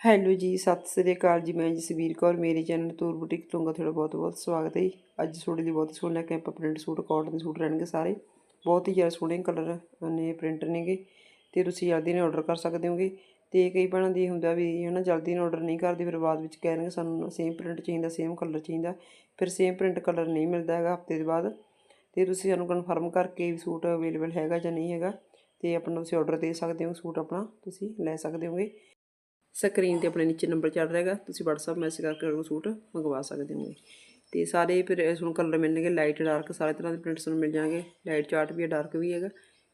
Hello ਜੀ, ਸਤਿ ਸ੍ਰੀ ਅਕਾਲ ਜੀ। ਮੈਂ ਜਸਵੀਰ ਕੌਰ, ਮੇਰੇ ਚੈਨਲ ਤੂਰ ਬੁਟੀਕ ਤੋਂ ਤੁਹਾਡਾ ਬਹੁਤ ਬਹੁਤ ਸਵਾਗਤ ਹੈ ਜੀ। ਅੱਜ ਤੁਹਾਡੇ ਲਈ ਬਹੁਤ ਸੋਹਣਾ ਕੈਂਪ ਪ੍ਰਿੰਟ ਸੂਟ ਕਾਟਨ ਦੇ ਸੂਟ ਰਹਿਣਗੇ ਸਾਰੇ। ਬਹੁਤ ਹੀ ਜ਼ਿਆਦਾ ਸੋਹਣੇ ਕਲਰ ਨੇ ਪ੍ਰਿੰਟ ਨੇਗੇ ਤੇ ਤੁਸੀਂ ਜਲਦੀ ਨਾਲ ਆਰਡਰ ਕਰ ਸਕਦੇ ਹੋਗੇ। ਤੇ ਕਈ ਭੈਣਾਂ ਦੀ ਹੁੰਦਾ ਵੀ ਹਨਾ, ਜਲਦੀ ਨਾਲ ਆਰਡਰ ਨਹੀਂ ਕਰਦੇ, ਫਿਰ ਬਾਅਦ ਵਿੱਚ ਕਹਿਣਗੇ ਸਾਨੂੰ ਸੇਮ ਪ੍ਰਿੰਟ ਚਾਹੀਦਾ ਸੇਮ ਕਲਰ ਚਾਹੀਦਾ। ਫਿਰ ਸੇਮ ਪ੍ਰਿੰਟ ਕਲਰ ਨਹੀਂ ਮਿਲਦਾ ਹੈਗਾ ਹਫ਼ਤੇ ਦੇ ਬਾਅਦ। ਤੇ ਤੁਸੀਂ ਸਾਨੂੰ ਕਨਫਰਮ ਕਰਕੇ ਵੀ ਸੂਟ ਅਵੇਲੇਬਲ ਹੈਗਾ ਜਾਂ ਨਹੀਂ ਹੈਗਾ, ਤੇ ਆਪਣਾ ਤੁਸੀਂ ਆਰਡਰ ਦੇ ਸਕਦੇ ਹੋ ਸੂਟ ਆਪਣਾ ਤੁਸੀਂ ਲੈ ਸਕਦੇ ਹੋਗੇ। ਸਕਰੀਨ ਤੇ ਆਪਣੇ ਨੀਚੇ ਨੰਬਰ ਚੱਲ ਰਿਹਾ ਤੁਸੀਂ WhatsApp ਮੈਸੇਜ ਕਰਕੇ ਉਹ ਸੂਟ ਮੰਗਵਾ ਸਕਦੇ ਹੋਗੇ। ਤੇ ਸਾਰੇ ਫਿਰ ਇਸ ਨੂੰ ਕਲਰ ਮਿਲਣਗੇ ਲਾਈਟ ਡਾਰਕ ਸਾਰੇ ਤਰ੍ਹਾਂ ਦੇ ਪ੍ਰਿੰਟਸ ਨੂੰ ਮਿਲ ਜਾਣਗੇ। ਲਾਈਟ ਚਾਰਟ ਵੀ ਹੈ ਡਾਰਕ ਵੀ ਹੈਗਾ।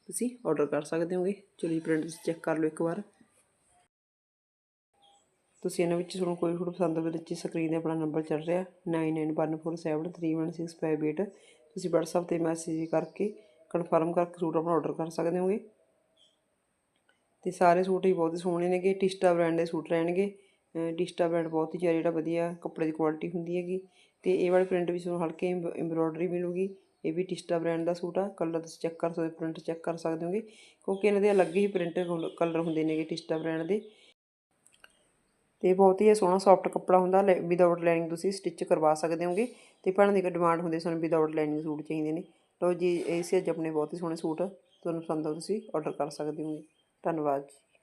ਤੁਸੀਂ ਆਰਡਰ ਕਰ ਸਕਦੇ ਹੋਗੇ। ਚਲੋ ਜੀ ਪ੍ਰਿੰਟ ਤੁਸੀਂ ਚੈੱਕ ਕਰ ਲਓ ਇੱਕ ਵਾਰ। ਤੁਸੀਂ ਇਹਨਾਂ ਵਿੱਚ ਤੁਹਾਨੂੰ ਕੋਈ ਸੂਟ ਪਸੰਦ ਹੋਵੇ ਤਾਂ ਸਕਰੀਨ ਤੇ ਆਪਣਾ ਨੰਬਰ ਚੱਲ ਰਿਹਾ। 9914731658 ਤੁਸੀਂ WhatsApp ਤੇ ਮੈਸੇਜ ਕਰਕੇ ਕਨਫਰਮ ਕਰਕੇ ਸੂਟ ਆਪਣਾ ਆਰਡਰ ਕਰ ਸਕਦੇ ਹੋਗੇ। ਤੇ ਸਾਰੇ ਸੂਟ ਹੀ ਬਹੁਤ ਹੀ ਸੋਹਣੇ ਨੇਗੇ, ਟਿਸਟਾ ਬ੍ਰਾਂਡ ਦੇ ਸੂਟ ਰਹਿਣਗੇ। ਟਿਸਟਾ ਬ੍ਰਾਂਡ ਬਹੁਤ ਹੀ ਜ਼ਿਆਦਾ ਜਿਹੜਾ ਵਧੀਆ ਕੱਪੜੇ ਦੀ ਕੁਆਲਿਟੀ ਹੁੰਦੀ ਹੈਗੀ। ਤੇ ਇਹ ਵਾਲੇ ਪ੍ਰਿੰਟ ਵਿੱਚ ਤੁਹਾਨੂੰ ਹਲਕੇ ਐਮਬ੍ਰੋਇਡਰੀ ਮਿਲੂਗੀ। ਇਹ ਵੀ ਟਿਸਟਾ ਬ੍ਰਾਂਡ ਦਾ ਸੂਟ ਆ ਕਲਰ ਤੁਸੀਂ ਚੈੱਕ ਕਰ ਸਕਦੇ ਪ੍ਰਿੰਟ ਚੈੱਕ ਕਰ ਸਕਦੇ ਹੋਗੇ। ਕਿਉਂਕਿ ਇਹਨਾਂ ਦੇ ਅਲੱਗ ਹੀ ਪ੍ਰਿੰਟ ਕਲਰ ਹੁੰਦੇ ਨੇਗੇ ਟਿਸਟਾ ਬ੍ਰਾਂਡ ਦੇ। ਤੇ ਬਹੁਤ ਹੀ ਸੋਹਣਾ ਸੌਫਟ ਕੱਪੜਾ ਹੁੰਦਾ ਵਿਦਆਊਟ ਲਾਈਨਿੰਗ ਤੁਸੀਂ ਸਟਿਚ ਕਰਵਾ ਸਕਦੇ ਹੋਗੇ। ਤੇ ਭੈਣਾਂ ਦੀ ਇੱਕ ਡਿਮਾਂਡ ਹੁੰਦੀ ਸਾਨੂੰ ਵਿਦਆਊਟ ਲਾਈਨਿੰਗ ਸੂਟ ਚਾਹੀਦੇ ਨੇ। ਲਓ ਜੀ, ਇਹ ਸੀ ਅੱਜ ਆਪਣੇ ਬਹੁਤ ਹੀ ਸੋਹਣੇ ਸੂਟ। ਤੁਹਾਨੂੰ ਪਸੰਦ ਆ ਤੁਸੀਂ ਆਰਡਰ ਕਰ ਸਕਦੇ ਹੋਗੇ। ਧੰਨਵਾਦ ਜੀ।